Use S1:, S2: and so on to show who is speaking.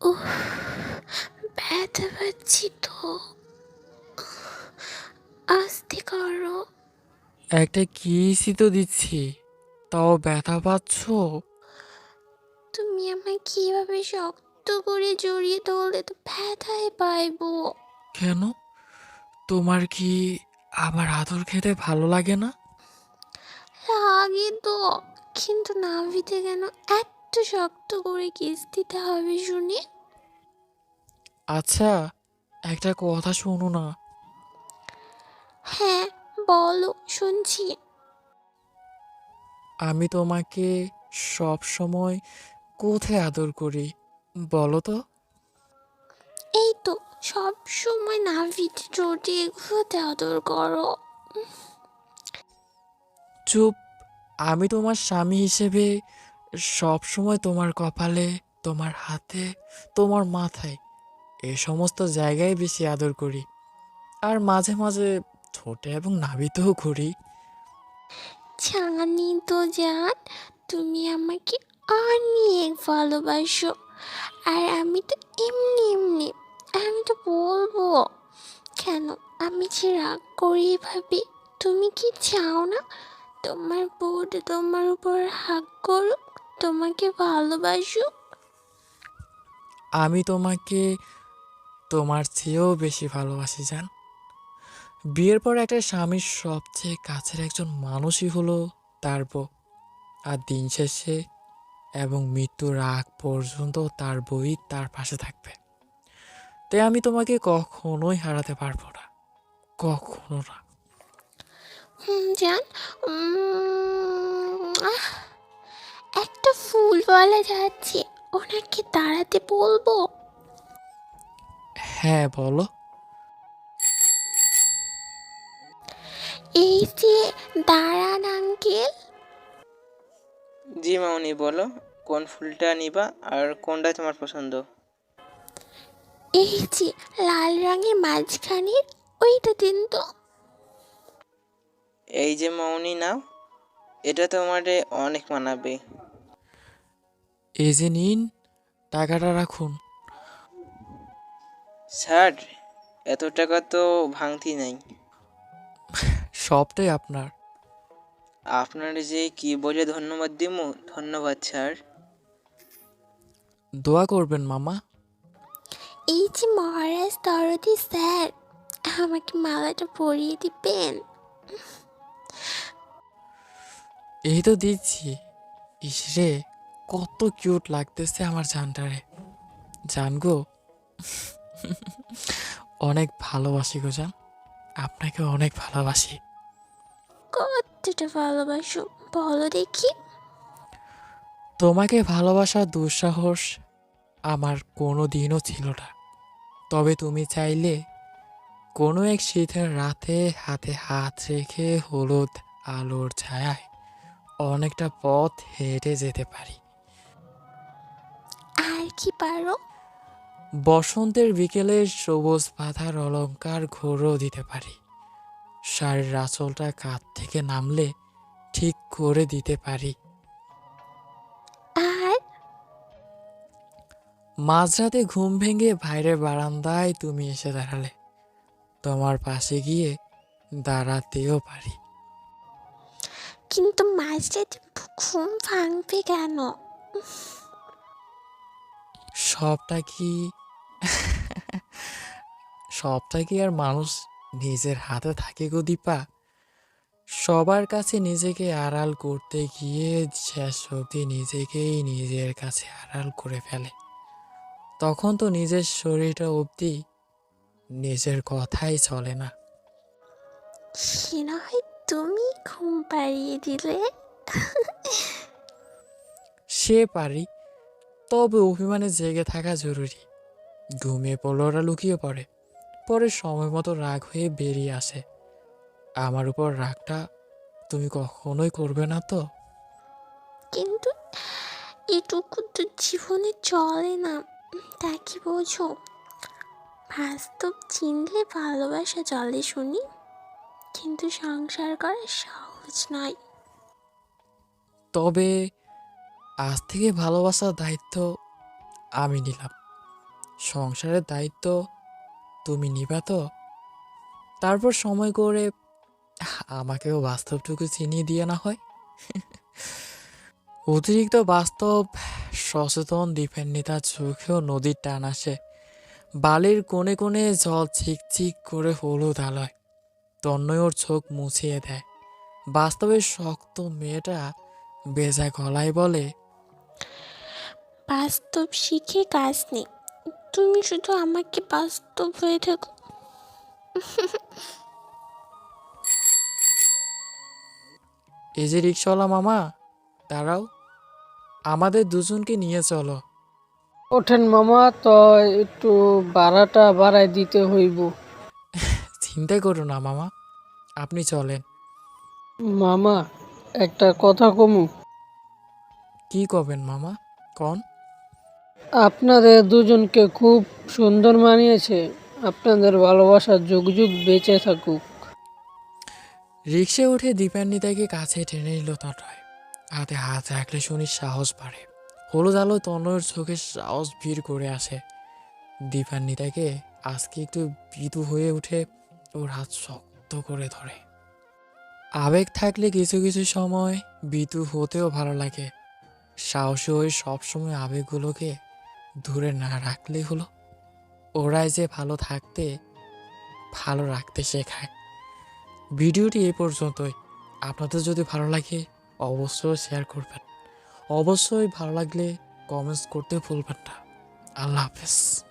S1: উফ ব্যথা পাচ্ছি তো। আস্তে করো।
S2: একটা কিসই তো দিচ্ছি তাও ব্যথা পাচ্ছ?
S1: তুমি আমায় কীভাবে শক্ত করে জড়িয়ে ধরলে তো ব্যথায় পাইবো।
S2: কেন? তোমার কি আমার আদর খেতে ভালো লাগে না?
S1: লাগে তো কিন্তু নাভিতে কেন এত শক্ত করে কিস দিতে হবে শুনি।
S2: আচ্ছা একটা কথা শোনো না।
S1: হ্যাঁ বলো শুনছি।
S2: আমি তোমাকে সব সময় কোথায় আদর করি বলো তো?
S1: এই তো সব সময় নাভিতে চটিয়ে ঘুরতে আদর করো।
S2: চুপ আমি তোমার স্বামী হিসেবে সব সময় তোমার কপালে, তোমার হাতে, তোমার মাথায় এ সমস্ত জায়গায় বেশি আদর করি। আর মাঝে মাঝে ঠোঁটে এবং নাভিতেও করি
S1: জানি তো জান, তুমি আমাকে অনেক ভালোবাসো। আর আমি তো এমনি এমনি, আমি তো বলব, কেন আমি যে রাগ করি ভাবি, তুমি কি চাও না তোমার বউটা তোমার উপর হাগ করুক? তোমাকে ভালোবাসুক।
S2: আমি তোমাকে তোমার চেয়েও বেশি ভালোবাসি জান। বিয়ের পর একটা স্বামীর সবচেয়ে কাছের একজন মানুষই হলো তার বউ। আর দিন শেষে এবং মৃত্যুর আগ পর্যন্ত তার বই তার পাশে থাকবে। তাই আমি তোমাকে কখনোই হারাতে পারব না। কখনো না।
S1: জান। ফুলওয়ালা যাচ্ছে ওনাকে দাঁড়াতে বলব?
S2: হ্যাঁ বলো।
S1: এই যে দাঁড়ান আঙ্কেল।
S3: জি মামনি বলো। কোন ফুলটা নিবা আর কোনটা তোমার পছন্দ?
S1: এই যে লাল রঙের মাঝখানের ওইটা দিন তো।
S3: এই যে মামনি নাও। এটা তোমারে অনেক মানাবে।
S2: এই যে নিন টাকাটা রাখুন।
S3: স্যার এত টাকা তো ভাঙতি নাই।
S2: সবটাই আপনার।
S3: আপনার যে কি বলে ধন্যবাদ দিমু? ধন্যবাদ স্যার।
S2: দোয়া করবেন মামা।
S1: এই যে মহারাজ দরদি স্যার আমাকে মালাটা পরিয়ে দিবেন।
S2: এই তো দিচ্ছি। ইসরে কত কিউট লাগতেছে আমার জানটারে। জান গো? অনেক ভালোবাসি গো জান। আপনাকে অনেক ভালোবাসি।
S1: কতটা ভালোবাসো বলো দেখি।
S2: তোমাকে ভালোবাসার দুঃসাহস আমার কোনো দিনও ছিল না। তবে তুমি চাইলে কোনো এক শীতের রাতে হাতে হাত রেখে হলুদ আলোর ছায়ায় অনেকটা পথ হেঁটে যেতে পারি।
S1: কি পারো?
S2: বসন্তের বিকেলে সবুজ পাতার অলঙ্কার ঘোরও দিতে পারি। শাড়ির আঁচলটা কাত থেকে নামলে ঠিক করে দিতে পারি।
S1: আর?
S2: মাঝরাতে ঘুম ভেঙে বাইরের বারান্দায় তুমি এসে দাঁড়ালে। তোমার পাশে গিয়ে দাঁড়াতেও পারি।
S1: কিন্তু মাঝরাতে ঘুম ভাঙবে কেন?
S2: সবটা কি? সবটা কি আর মানুষ নিজের হাতে থাকে গো দীপা? সবার কাছে নিজেকে আড়াল করতে গিয়ে শেষ অবধি নিজেকেই নিজের কাছে আড়াল করে ফেলে। তখন তো নিজের শরীরটা অবধি নিজের কথাই চলে না।
S1: সে না হয় তুমি ঘুম পাড়িয়ে দিলে।
S2: সে পারি। তবে অভিমানে জেগে থাকা জরুরি। ঘুমিয়ে পড়লে ওরা লুকিয়ে পড়ে। পরে সময় মতো রাগ হয়ে বেরিয়ে আসে। আমার উপর রাগটা তুমি কখনোই করবে না তো?
S1: কিন্তু এটুকু তো জীবনে চলে না তা কি বোঝো? বাস্তব চিনলে ভালোবাসা চলে শুনি কিন্তু সংসার করা সহজ নয়।
S2: তবে আজ থেকে ভালোবাসার দায়িত্ব আমি নিলাম। সংসারের দায়িত্ব তুমি নিবা তো? তারপর সময় করে আমাকেও বাস্তবটুকু চিনিয়ে দিয়ে না হয়। অতিরিক্ত বাস্তব সচেতন দ্বীপের নেতার চোখেও নদীর টান আসে। বালির কোণে কোণে জল ছিকচিক করে হলুদ আলয় তন্ময় ওর চোখ মুছিয়ে দেয়। বাস্তবের শক্ত মেয়েটা বেজা গলায় বলে
S1: বাস্তব শিখে কাজ নেই। তুমি শুধু আমাকে বাস্তব হয়ে থাকো।
S2: এই যে রিক্সাওয়ালা মামা দাঁড়াও। আমাদের দুজনকে নিয়ে চলো।
S4: ওঠেন মামা তো একটু ভাড়াটা বাড়ায় দিতে হইব।
S2: চিন্তা করো না মামা আপনি চলেন।
S4: মামা একটা কথা কমু।
S2: কি করবেন মামা? কন?
S4: আপনাদের দুজনকে খুব সুন্দর মানিয়েছে। আপনাদের ভালোবাসার যুগ যুগ বেঁচে থাকুক।
S2: রিক্সে উঠে দীপান্বিতাকে কাছে টেনে নিল তটয়। হাতে হাত রাখলে শুনি সাহস বাড়ে। হলুদ আলো তনয়ের চোখে সাহস ভিড় করে আসে। দীপান্বিতাকে আজকে একটু বিদু হয়ে উঠে ওর হাত শক্ত করে ধরে। আবেগ থাকলে কিছু কিছু সময় বিতু হতেও ভালো লাগে। সাহসী হয়ে সবসময় আবেগগুলোকে দূরে না রাখলেই হলো। ওরাই যে ভালো থাকতে, ভালো রাখতে শেখায়। ভিডিওটি এই পর্যন্তই। আপনাদের যদি ভালো লাগে, অবশ্যই শেয়ার করবেন। অবশ্যই ভালো লাগলে কমেন্টস করতে ভুলবেন না। আল্লাহ হাফেজ।